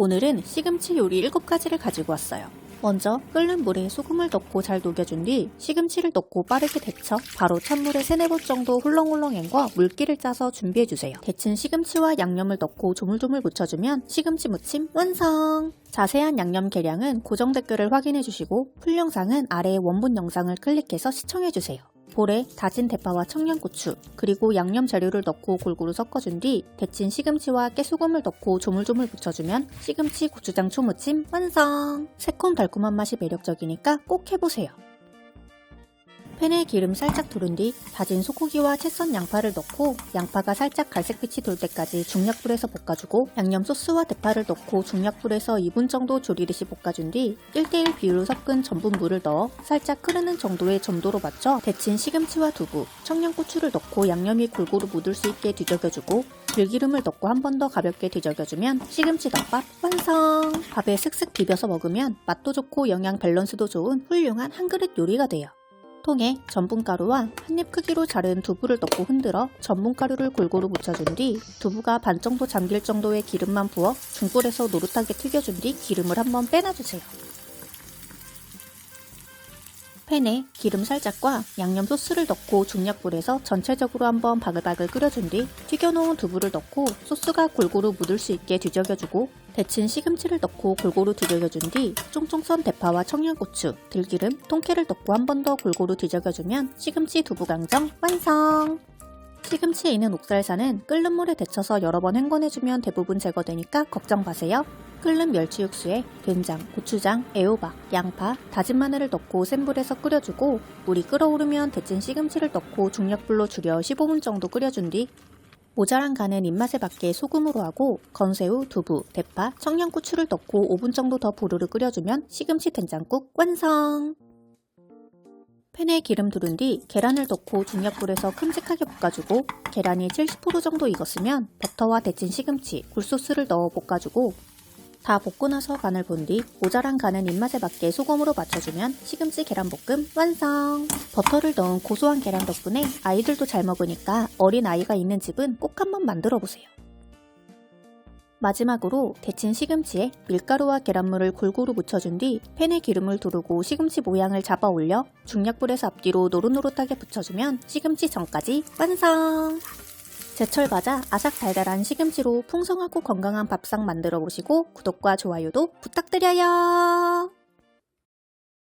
오늘은 시금치 요리 7가지를 가지고 왔어요. 먼저 끓는 물에 소금을 넣고 잘 녹여준 뒤 시금치를 넣고 빠르게 데쳐 바로 찬물에 3, 4번 정도 훌렁훌렁 헹궈 물기를 짜서 준비해주세요. 데친 시금치와 양념을 넣고 조물조물 묻혀주면 시금치 무침 완성! 자세한 양념 계량은 고정 댓글을 확인해주시고 풀 영상은 아래의 원본 영상을 클릭해서 시청해주세요. 볼에 다진 대파와 청양고추 그리고 양념 재료를 넣고 골고루 섞어준 뒤 데친 시금치와 깨소금을 넣고 조물조물 묻혀주면 시금치 고추장 초무침 완성! 새콤달콤한 맛이 매력적이니까 꼭 해보세요. 팬에 기름 살짝 두른 뒤 다진 소고기와 채썬 양파를 넣고 양파가 살짝 갈색빛이 돌 때까지 중약불에서 볶아주고 양념 소스와 대파를 넣고 중약불에서 2분 정도 조리듯이 볶아준 뒤 1대1 비율로 섞은 전분 물을 넣어 살짝 흐르는 정도의 점도로 맞춰 데친 시금치와 두부, 청양고추를 넣고 양념이 골고루 묻을 수 있게 뒤적여주고 들기름을 넣고 한 번 더 가볍게 뒤적여주면 시금치 덮밥 완성! 밥에 슥슥 비벼서 먹으면 맛도 좋고 영양 밸런스도 좋은 훌륭한 한 그릇 요리가 돼요. 통에 전분가루와 한 입 크기로 자른 두부를 넣고 흔들어 전분가루를 골고루 묻혀준 뒤 두부가 반 정도 잠길 정도의 기름만 부어 중불에서 노릇하게 튀겨준 뒤 기름을 한번 빼놔주세요. 팬에 기름 살짝과 양념 소스를 넣고 중약불에서 전체적으로 한번 바글바글 끓여준 뒤 튀겨놓은 두부를 넣고 소스가 골고루 묻을 수 있게 뒤적여주고 데친 시금치를 넣고 골고루 뒤적여준 뒤 쫑쫑 썬 대파와 청양고추, 들기름, 통깨를 넣고 한 번 더 골고루 뒤적여주면 시금치 두부 강정 완성! 시금치에 있는 옥살사는 끓는 물에 데쳐서 여러 번 헹궈내주면 대부분 제거되니까 걱정 마세요. 끓는 멸치 육수에 된장, 고추장, 애호박, 양파, 다진 마늘을 넣고 센 불에서 끓여주고 물이 끓어오르면 데친 시금치를 넣고 중약불로 줄여 15분 정도 끓여준 뒤 모자란 간은 입맛에 맞게 소금으로 하고 건새우, 두부, 대파, 청양고추를 넣고 5분 정도 더 부르르 끓여주면 시금치 된장국 완성! 팬에 기름 두른 뒤 계란을 넣고 중약불에서 큼직하게 볶아주고 계란이 70% 정도 익었으면 버터와 데친 시금치, 굴소스를 넣어 볶아주고 다 볶고 나서 간을 본 뒤 모자란 간은 입맛에 맞게 소금으로 맞춰주면 시금치 계란볶음 완성! 버터를 넣은 고소한 계란 덕분에 아이들도 잘 먹으니까 어린 아이가 있는 집은 꼭 한번 만들어 보세요. 마지막으로 데친 시금치에 밀가루와 계란물을 골고루 묻혀준 뒤 팬에 기름을 두르고 시금치 모양을 잡아 올려 중약불에서 앞뒤로 노릇노릇하게 붙여주면 시금치 전까지 완성! 제철 과자 아삭 달달한 시금치로 풍성하고 건강한 밥상 만들어 보시고 구독과 좋아요도 부탁드려요.